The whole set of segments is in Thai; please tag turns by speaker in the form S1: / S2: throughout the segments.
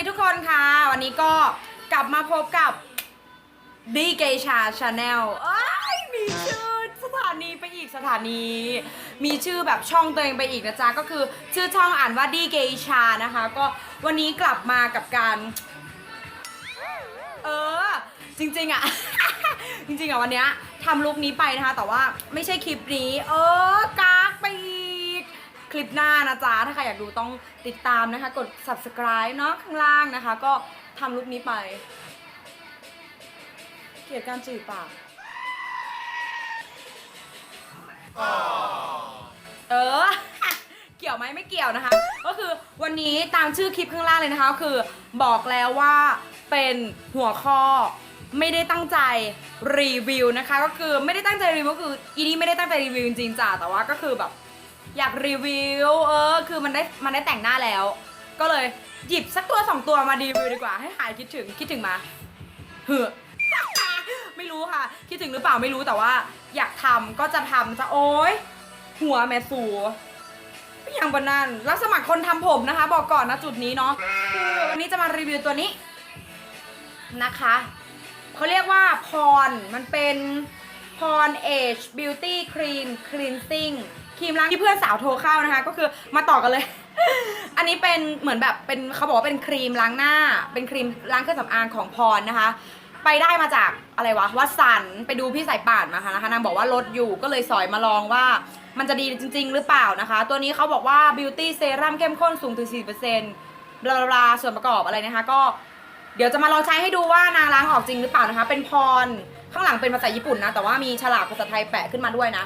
S1: ดีทุกคนค่ะ วันนี้ก็กลับมาพบกับดีเกชาชาแนลมีชื่อสถานีไปอีกสถานี มีชื่อแบบช่องตัวเองไปอีกนะจ๊ะ ก็คือชื่อช่องอ่านว่าดีเกชานะคะ ก็วันนี้กลับมากับการ เออ จริงๆอะ จริงๆอะวันเนี้ยทำลุคนี้ไปนะคะ แต่ว่าไม่ใช่คลิปนี้ เออกากไปอีก คลิปหน้านะจ๊ะ ถ้าใครอยากดูต้องติดตามนะคะ กด subscribe เนาะข้างล่างนะคะ ก็ทำลุคนี้ไป เกลียดการจืดปากเออ เกี่ยวไหมไม่เกี่ยวนะคะ ก็คือวันนี้ตามชื่อคลิปข้างล่างเลยนะคะ คือบอกแล้วว่าเป็นหัวข้อไม่ได้ตั้งใจรีวิวนะคะ ก็คือไม่ได้ตั้งใจรีวิวก็คืออีนี่ไม่ได้ตั้งใจรีวิวจริงๆจ้ะแต่ว่าก็คือแบบ อยากรีวิว เออ คือมันได้มันได้แต่งหน้าแล้ว ก็เลยหยิบสักตัวสองตัวมารีวิวดีกว่าให้หายคิดถึงคิดถึงมาเหือไม่รู้ค่ะ คิดถึงหรือเปล่าไม่รู้แต่ว่า อยากทำก็จะทำจะโอ๊ยหัวแม่สูอย่างบนนั้นรับสมัครคนทำผมนะคะ บอกก่อนนะจุดนี้เนาะคือวันนี้จะมารีวิวตัวนี้นะคะเขาเรียกว่าพรมันเป็นพรเอชบิวตี้ครีมคลีนซิ่ง ครีมล้างที่เพื่อนสาวโทรเข้านะคะ ก็คือมาต่อกันเลย อันนี้เป็นเหมือนแบบเป็นเขาบอกว่าเป็นครีมล้างหน้า เป็นครีมล้างเครื่องสำอางของพรนะคะ ไปได้มาจากอะไรวะวัดสันไปดูพี่สายป่านมาค่ะนะคะนางบอกว่าลดอยู่ก็เลยสอยมาลองว่ามันจะดีจริง ๆ หรือเปล่านะคะ ตัวนี้เขาบอกว่าบิวตี้เซรั่มเข้มข้นสูงถึง 4%บลาบลาส่วนประกอบอะไรนะคะ ก็เดี๋ยวจะมาลองใช้ให้ดูว่านางล้างออกจริงหรือเปล่านะคะ เป็นพรข้างหลังเป็นภาษาญี่ปุ่นนะ แต่ว่ามีฉลากภาษาไทยแปะขึ้นมาด้วยนะ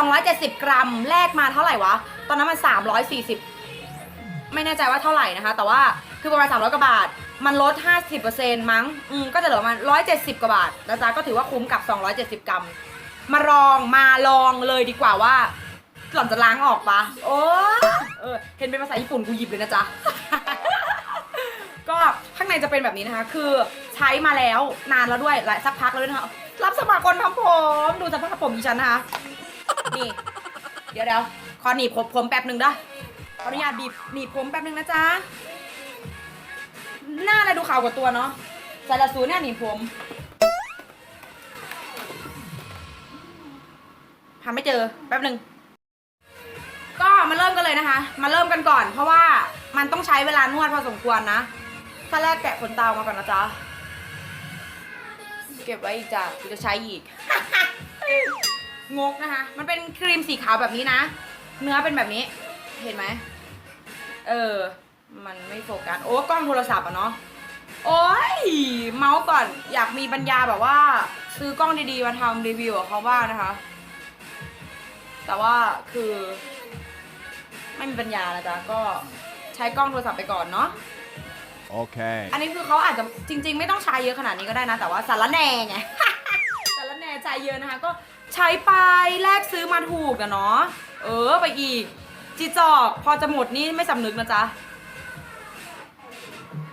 S1: 270 กรัมแลกมาเท่าไหร่วะ ตอนนั้นมัน 340 ไม่แน่ใจว่าเท่าไหร่นะคะ แต่ว่าคือประมาณ 300 กว่าบาท มันลด 50%มั้ง อืมก็จะเหลือประมาณ 170 กว่าบาทนะจ๊ะก็ถือว่าคุ้มกับ 270 กรัม มาลองมาลองเลยดีกว่าว่าหล่อนจะล้างออกปะโอ้เออเห็นเป็นภาษาญี่ปุ่นกูหยิบเลยนะจ๊ะ ก็ข้างในจะเป็นแบบนี้นะคะ คือใช้มาแล้วนานแล้วด้วยหลายสักพักแล้วนะคะรับสมัครคนทำผม ดูสภาพผมดิฉันนะคะ นี่ เดี๋ยวเดี๋ยวขอหนีบผมผมแป๊บหนึ่งนะขออนุญาตบีบหนีบผมแป๊บหนึ่งนะจ๊ะ หน้าอะไรดูขาวกว่าตัวเนาะใส่ละสูเนี่ยหนีบผมหาไม่เจอแป๊บหนึ่งก็มาเริ่มกันเลยนะคะ มาเริ่มกันก่อน เพราะว่ามันต้องใช้เวลานวดพอสมควรนะขั้นแรกแกะขนตาออกมาก่อนนะจ๊ะ เก็บไว้อีกจ้ะจะใช้อีก งกนะคะ มันเป็นครีมสีขาวแบบนี้นะ เนื้อเป็นแบบนี้ เห็นไหม เออ มันไม่โฟกัส โอ้กล้องโทรศัพท์อะเนาะ โอ้ย เมาส์ก่อน อยากมีปัญญาแบบว่า ซื้อกล้องดีๆ มาทำรีวิวกับเขาบ้างนะคะ แต่ว่าคือ ไม่มีปัญญานะจ๊ะ ก็ใช้กล้องโทรศัพท์ไปก่อนเนาะ
S2: Okay.
S1: อันนี้คือเขาอาจจะจริง ๆ ไม่ต้องใช้เยอะขนาดนี้ก็ได้นะ แต่ว่าสารแหน่ไง สารแหน่ใช้เยอะนะคะ ก็ ใช้ไปแลกซื้อมาถูกอะเนาะเออไปอีก จีจอกพอจะหมดนี่ไม่สำนึกนะจ๊ะ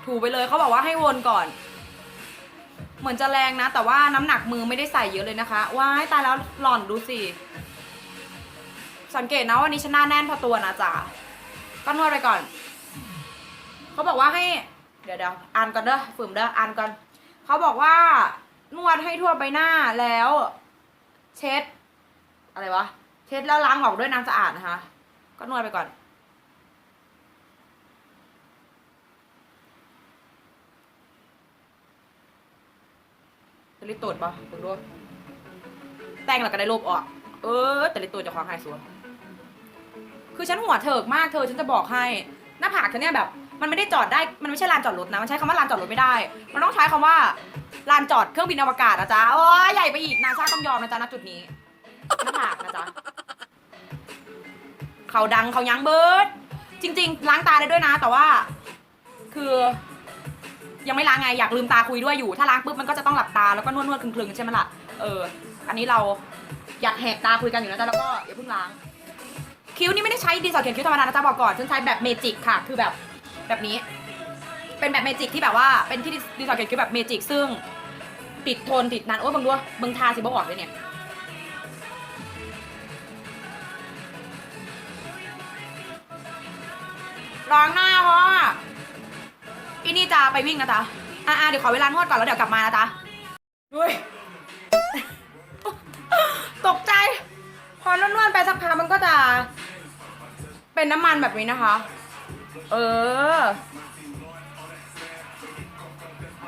S1: ถูไปเลยเขาบอกว่าให้วนก่อน เหมือนจะแรงนะ แต่ว่าน้ำหนักมือไม่ได้ใส่เยอะเลยนะคะ ว้ายตายแล้วหล่อนดูสิ สังเกตนะวันนี้ฉันหน้าแน่นพอตัวนะจ๊ะก็นวดไปก่อน เขาบอกว่าให้ เดี๋ยวเดี๋ยวอ่านก่อนเด้อฝืมเด้ออ่านก่อน เขาบอกว่านวดให้ทั่วใบหน้าแล้ว เช็ด อะไรวะ เช็ดแล้วล้างออกด้วยน้ำสะอาดนะคะ ก็นวดไปก่อน ตะลิตูดปะคุณดูแต่งแล้วก็ได้รูปออก เออตะลิตูดจะควางหายสัวคือฉันหัวเถิกมากเธอฉันจะบอกให้ หน้าผากฉันเนี่ยแบบ มันไม่ได้จอดได้ มันไม่ใช่ลานจอดรถนะ มันใช้คำว่าลานจอดรถไม่ได้ มันต้องใช้คำว่าลานจอดเครื่องบินอวกาศนะจ๊ะ โอ้ยใหญ่ไปอีก นาซาต้องยอมนะจ๊ะณจุดนี้หน้าผากนะจ๊ะเขาดังเขายั้งเบิร์ดจริง ๆ ล้างตาได้ด้วยนะ แต่ว่า คือ ยังไม่ล้างไงอยากลืมตาคุยด้วยอยู่ ถ้าล้างปุ๊บมันก็จะต้องหลับตาแล้วก็นวดนวดคลึงๆใช่ไหมล่ะ เออ อันนี้เราอยากแหกตาคุยกันอยู่นะจ๊ะแล้วก็อย่าเพิ่งล้าง คิ้วนี่ไม่ได้ใช้ดินสอเขียนคิ้วธรรมดานะจ๊ะบอกก่อนฉันใช้แบบเมจิกค่ะ คือแบบ แบบนี้ เป็นแบบเมจิกที่แบบว่าเป็นที่ดินสอเขียนคิ้วแบบเมจิกซึ่งติดทนติดนานโอ้ยบังดูบังทาสิบ่ออกเลยเนี่ยล้างหน้าเพราะว่จะไปวิ่งนะจ๊ะอ่าเดี๋ยวขอเวลานวดก่อนแล้วเดี๋ยวกลับมานะจ๊ะเฮ้ยตกใจ พอนวดๆไปสักพักมันก็จะเป็นน้ำมันแบบนี้นะคะ เออ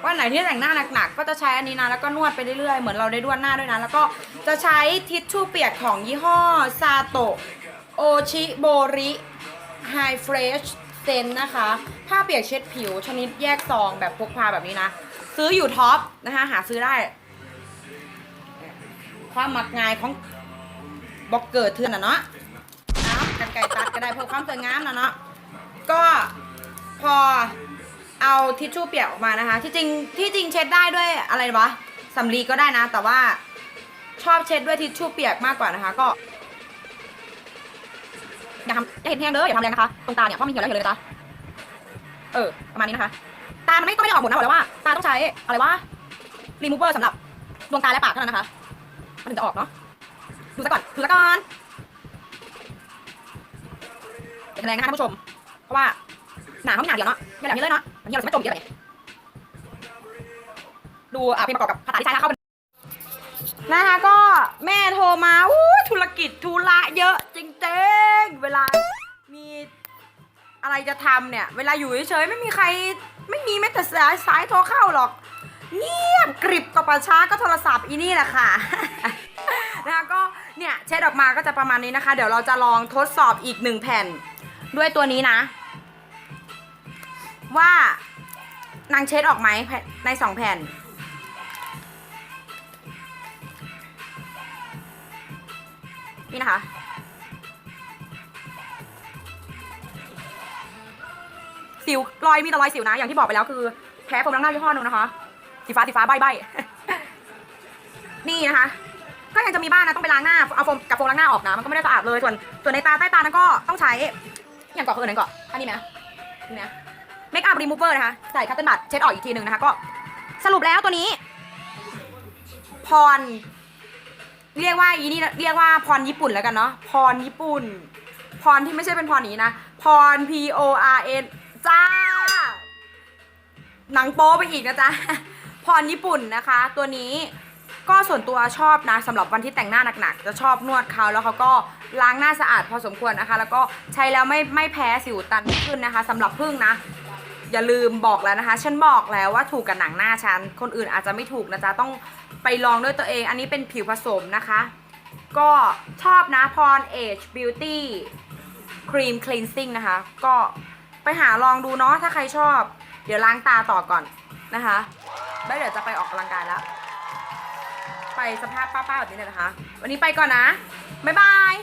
S1: วันไหนที่แต่งหน้าหนักๆ ก็จะใช้อันนี้นะ แล้วก็นวดไปเรื่อยๆ เหมือนเราได้ดวนหน้าด้วยนะ แล้วก็จะใช้ทิชชู่เปียกของยี่ห้อซาโตะโอชิโบริไฮเฟรชเซนนะคะ ผ้าเปียกเช็ดผิวชนิดแยกซองแบบพกพาแบบนี้นะ ซื้ออยู่ท็อปนะคะ หาซื้อได้ ความหมักง่ายของบล็อกเกอร์เถื่อนนะเนาะนะกันไก่ตัดก็ได้เพื่อความสวยงามนะเนาะ อเอาทิชชู่เปียกออกมานะคะ ที่จริงที่จริงเช็ดได้ด้วยอะไรวะสำลีก็ได้นะ แต่ว่าชอบเช็ดด้วยทิชชู่เปียกมากกว่านะคะ ก็อย่าทำอย่าเห็นแห้งเด้ออย่าทำแรงนะคะตรงตาเนี่ยเพราะมันเหี่ยวแล้วเหี่ยวเลยจ้ะเออประมาณนี้นะคะ ตามันไม่ต้องไม่ได้ออกหมดนะบอกแล้วว่าตาต้องใช้อะไรวะรีมูเวอร์สำหรับดวงตาและปากเท่านั้นนะคะมันถึงจะออกเนาะดูซะก่อนดูซะก่อนเป็นแรงนะคะท่านผู้ชม เพราะว่า หนาเขาไม่หนาเดียวเนาะไม่แบบนี้เลยเนาะมันเหี่ยวเราจะไม่จมเดียวเลยดูอะเป็นประกอบกับภาษาที่ใช้เข้าไปนะคะก็แม่โทรมาอู้ธุรกิจธุระเยอะจริงๆเวลามีอะไรจะทำเนี่ย เวลาอยู่เฉยๆไม่มีใครไม่มีแม้แต่สายสายโทรเข้าหรอก เงียบกริบกับประช้าก็โทรศัพท์อีนี่แหละค่ะนะคะก็เนี่ยเช็ดออกมาก็จะประมาณนี้นะคะ เดี๋ยวเราจะลองทดสอบอีกหนึ่งแผ่นด้วยตัวนี้นะ ว่านางเช็ดออกไหมในสองแผ่น นี่นะคะ สิวรอยมีแต่รอยสิวนะ อย่างที่บอกไปแล้วคือแพ้โฟมล้างหน้ายี่ห้อนึงนะคะ สีฟ้าสีฟ้าใบใบนี่นะคะก็ยังจะมีบ้างนะต้องไปล้างหน้าเอาโฟมกับโฟมล้างหน้าออกนะมันก็ไม่ได้สะอาดเลยส่วนส่วนในตาใต้ตานั้นก็ต้องใช้อย่างก่อนคืออนไหนก่อนอันนี้ไหมนี่นะ เมคอัพรีมูเวอร์นะคะ ใส่คัตเติ้ลบัตเช็ดออกอีกทีหนึ่งนะคะก็สรุปแล้วตัวนี้ พร เรียกว่าอีนี่เรียกว่าพรญี่ปุ่นแล้วกันเนาะพรญี่ปุ่น พรที่ไม่ใช่เป็นพรนี้นะ พร P O R N จ้า หนังโป๊ไปอีกนะจ๊ะ พรญี่ปุ่นนะคะ ตัวนี้ก็ส่วนตัวชอบนะสำหรับวันที่แต่งหน้าหนักๆ จะชอบนวดเขาแล้วเขาก็ล้างหน้าสะอาดพอสมควรนะคะ แล้วก็ใช้แล้วไม่ไม่แพ้สิวตันขึ้นนะคะสำหรับพึ่งนะ อย่าลืมบอกแล้วนะคะ ฉันบอกแล้วว่าถูกกับหนังหน้าฉัน คนอื่นอาจจะไม่ถูกนะจ๊ะ ต้องไปลองด้วยตัวเอง อันนี้เป็นผิวผสมนะคะ ก็ชอบนะพร Age Beauty Cream Cleansing นะคะ ก็ไปหาลองดูเนาะ ถ้าใครชอบ เดี๋ยวล้างตาต่อก่อนนะคะแล้วเดี๋ยวจะไปออกกำลังกายแล้ว ไปสภาพป้าๆแบบนี้เลยนะคะ วันนี้ไปก่อนนะ บ๊ายบาย